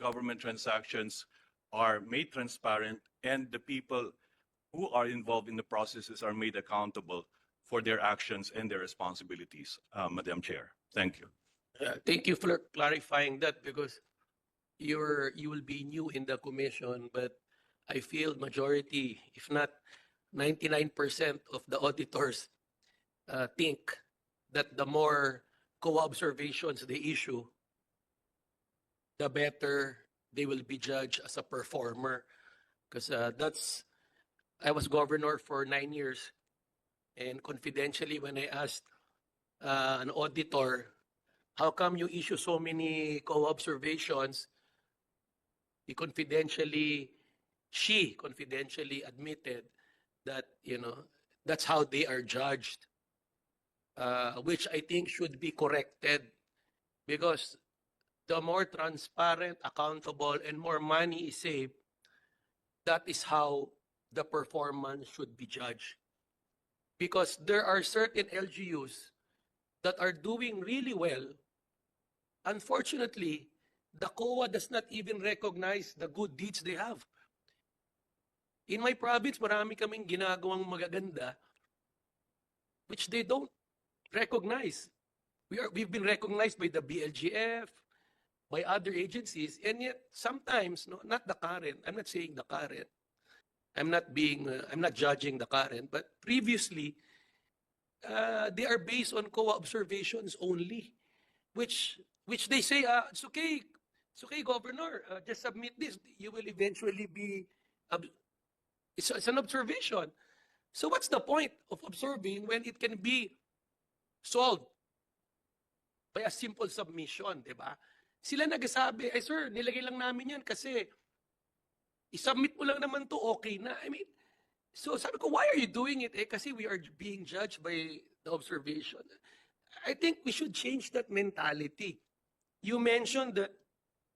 government transactions are made transparent and the people who are involved in the processes are made accountable for their actions and their responsibilities, uh, Madam Chair. Thank you. Uh, Thank you for clarifying that because you're, you will be new in the commission, but I feel majority, if not 99% of the auditors uh, think that the more co-observations they issue, the better they will be judged as a performer. Because uh, that's, I was governor for nine years. And confidentially, when I asked uh, an auditor, how come you issue so many co-observations? He confidentially, she confidentially admitted that, you know, that's how they are judged, uh, which I think should be corrected because the more transparent, accountable, and more money is saved, that is how the performance should be judged. Because there are certain LGUs that are doing really well. Unfortunately, the COA does not even recognize the good deeds they have. In my province, marami kaming ginagawang magaganda which they don't recognize. We are, we've been recognized by the BLGF, by other agencies, and yet sometimes, no, not the current, I'm not saying the current, I'm not being, uh, I'm not judging the current, but previously, uh, they are based on COA observations only, which, which they say, uh, it's okay, it's okay, Governor, uh, just submit this, you will eventually be, it's, it's an observation. So what's the point of observing when it can be solved by a simple submission, di ba? Sila nagsasabi, eh sir, nilagay lang namin yan kasi isubmit mo lang naman to, okay na. I mean, so sabi ko, why are you doing it? Eh, kasi we are being judged by the observation. I think we should change that mentality. You mentioned that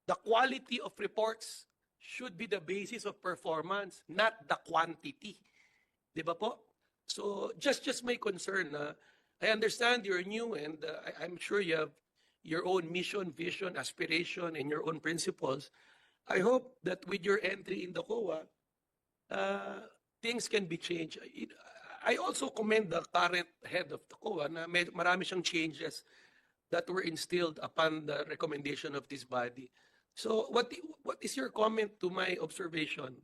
the quality of reports should be the basis of performance, not the quantity. Di ba po? So just just my concern na I understand you're new and uh, I, I'm sure you have your own mission, vision, aspiration, and your own principles. I hope that with your entry in the COA, uh, things can be changed. I- also commend the current head of the COA na may, marami siyang changes that were instilled upon the recommendation of this body. So what what is your comment to my observation?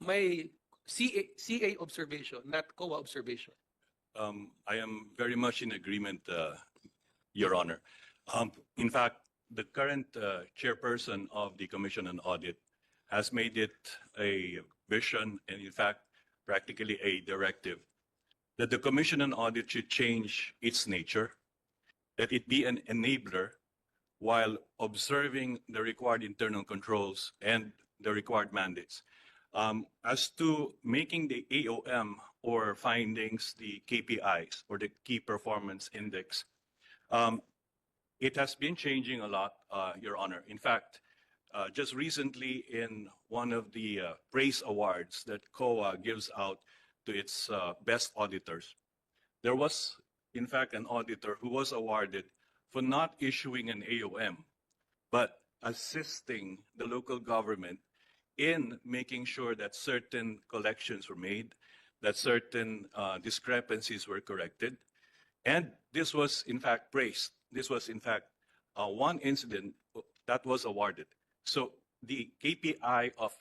My CA, CA observation, not COA observation. Um, I am very much in agreement, uh, Your Honor. Um, in fact, the current uh, chairperson of the Commission on Audit has made it a vision and in fact, practically a directive that the Commission on Audit should change its nature, that it be an enabler while observing the required internal controls and the required mandates. Um, as to making the AOM or findings the KPIs or the key performance index, um, it has been changing a lot, uh, Your Honor. In fact, uh, just recently in one of the uh, praise awards that COA gives out to its uh, best auditors, there was, in fact, an auditor who was awarded for not issuing an AOM, but assisting the local government in making sure that certain collections were made, that certain uh, discrepancies were corrected. And this was, in fact, praised. This was, in fact, uh, one incident that was awarded. So the KPI of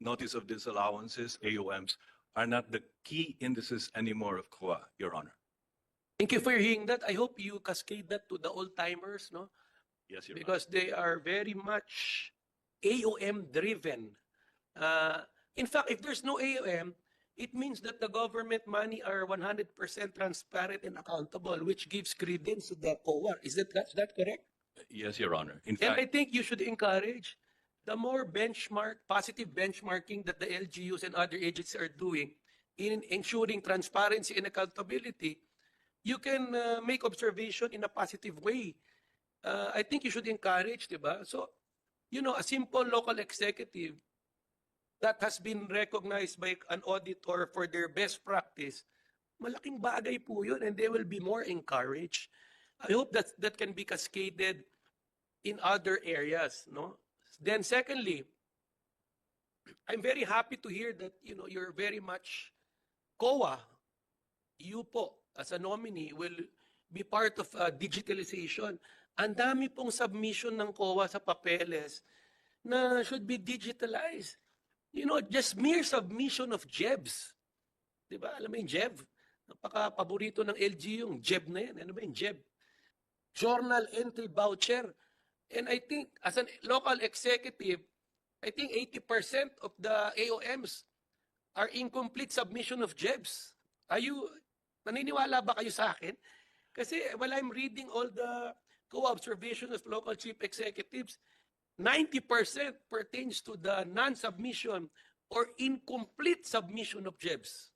notice of disallowances, AOMs, are not the key indices anymore of COA, Your Honor. Thank you for hearing that. I hope you cascade that to the old timers, no? Yes, Your Honor. because they are very much AOM driven. Uh, in fact, if there's no AOM, it means that the government money are 100% transparent and accountable, which gives credence to the COA. Is that, that's that correct? Yes, Your Honor. In And I think you should encourage the more benchmark, positive benchmarking that the LGUs and other agencies are doing in ensuring transparency and accountability, you can uh, make observation in a positive way. Uh, I think you should encourage, di ba? So, you know, a simple local executive that has been recognized by an auditor for their best practice, malaking bagay po yun and they will be more encouraged. I hope that that can be cascaded in other areas, no? Then secondly, I'm very happy to hear that, you know, you're very much COA, you po, as a nominee, will be part of uh, digitalization. Ang dami pong submission ng COA sa papeles na should be digitalized. You know, just mere submission of JEBs. Di ba? Alam mo yung JEB? Napaka-paborito ng LG yung JEB na yan. Ano ba yung JEB? Journal entry voucher. And I think, as a local executive, I think 80% of the AOMs are incomplete submission of JEBs. Are you, naniniwala ba kayo sa akin? Kasi while I'm reading all the co-observation of local chief executives, 90% pertains to the non-submission or incomplete submission of JEBs.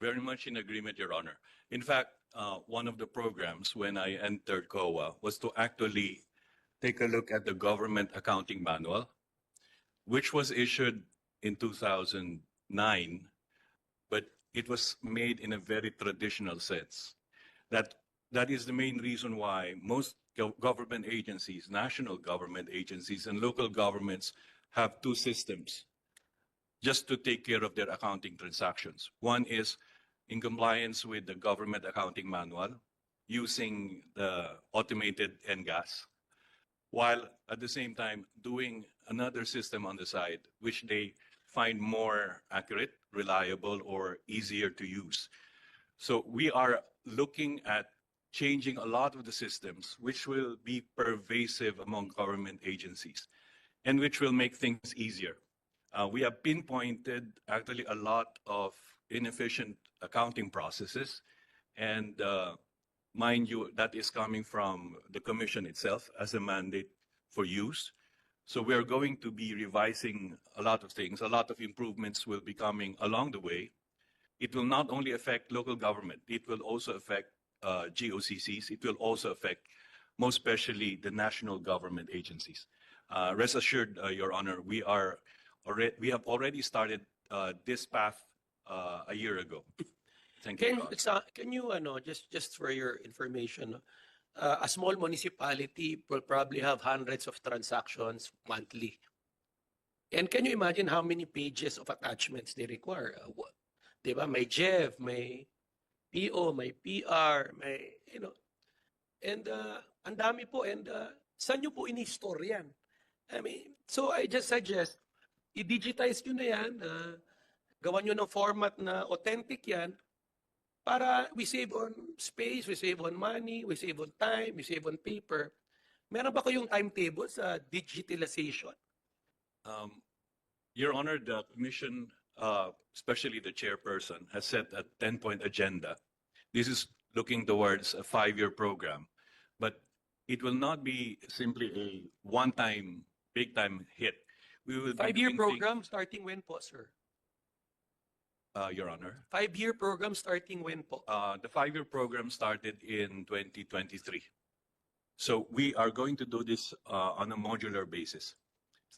Very much in agreement, Your Honor. In fact, uh, one of the programs when I entered COA was to actually take a look at the government accounting manual, which was issued in 2009, but it was made in a very traditional sense. That that is the main reason why most government agencies, national government agencies, and local governments have two systems just to take care of their accounting transactions. One is in compliance with the government accounting manual using the automated NGAS, while at the same time doing another system on the side, which they find more accurate, reliable, or easier to use. So we are looking at changing a lot of the systems, which will be pervasive among government agencies and which will make things easier. Uh, we have pinpointed actually a lot of inefficient accounting processes. And uh, mind you, that is coming from the commission itself as a mandate for use. So we are going to be revising a lot of things. A lot of improvements will be coming along the way. It will not only affect local government, it will also affect uh, GOCCs. It will also affect, most especially, the national government agencies. Uh, rest assured, uh, Your Honor, we are already we have already started uh, this path uh, a year ago. Thank you. Can, sa- can you, ano, just, just for your information, uh, a small municipality will probably have hundreds of transactions monthly. And can you imagine how many pages of attachments they require? Uh, wha- Di ba? May JEV, may PO, may PR, may, you know. And uh, ang dami po. And uh, saan nyo po ini-store yan? I mean, so I just suggest, i-digitize nyo na yan, uh, gawan nyo ng format na authentic yan, para we save on space, we save on money, we save on time, we save on paper. Meron ba kayong timetable sa digitalization? Um, Your Honor, the commission, uh, especially the chairperson, has set a 10-point agenda. This is looking towards a five-year program, but it will not be simply a one-time, big-time hit. We will Five-year doing things- program starting when po, sir? Uh, Your Honor, Five-year program starting when po? uh, the five-year program started in 2023. So we are going to do this uh, on a modular basis.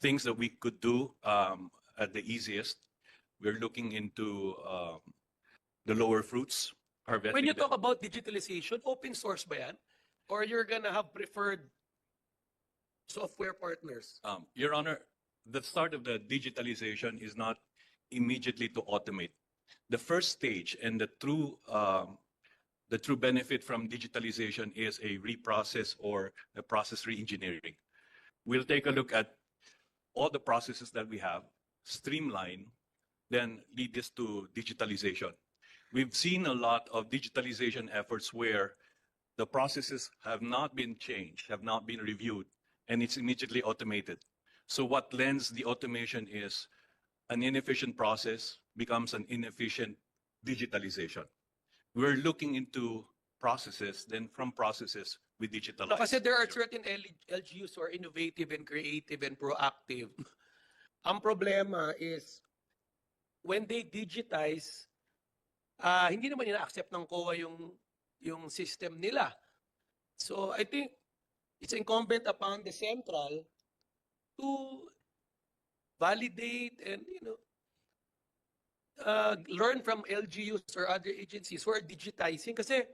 Things that we could do um, at the easiest, we're looking into um, the lower fruits, harvesting. When you them. talk about digitalization, open source ba yan? Or you're gonna have preferred software partners? Um, Your Honor, the start of the digitalization is not immediately to automate. The first stage and the true, um, the true benefit from digitalization is a reprocess or a process reengineering. We'll take a look at all the processes that we have, streamline, then lead this to digitalization. We've seen a lot of digitalization efforts where the processes have not been changed, have not been reviewed, and it's immediately automated. So what lends the automation is an inefficient process becomes an inefficient digitalization. We're looking into processes, then from processes, we digitalize. No, kasi there are certain LGUs who are innovative and creative and proactive. Ang problema is, when they digitize, ah hindi naman ina-accept ng COA yung, yung system nila. So I think it's incumbent upon the central to validate and, you know, uh, learn from LGUs or other agencies who are digitizing. Kasi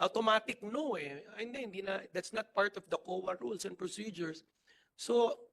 automatic no eh. Hindi, hindi na, that's not part of the COA rules and procedures. So,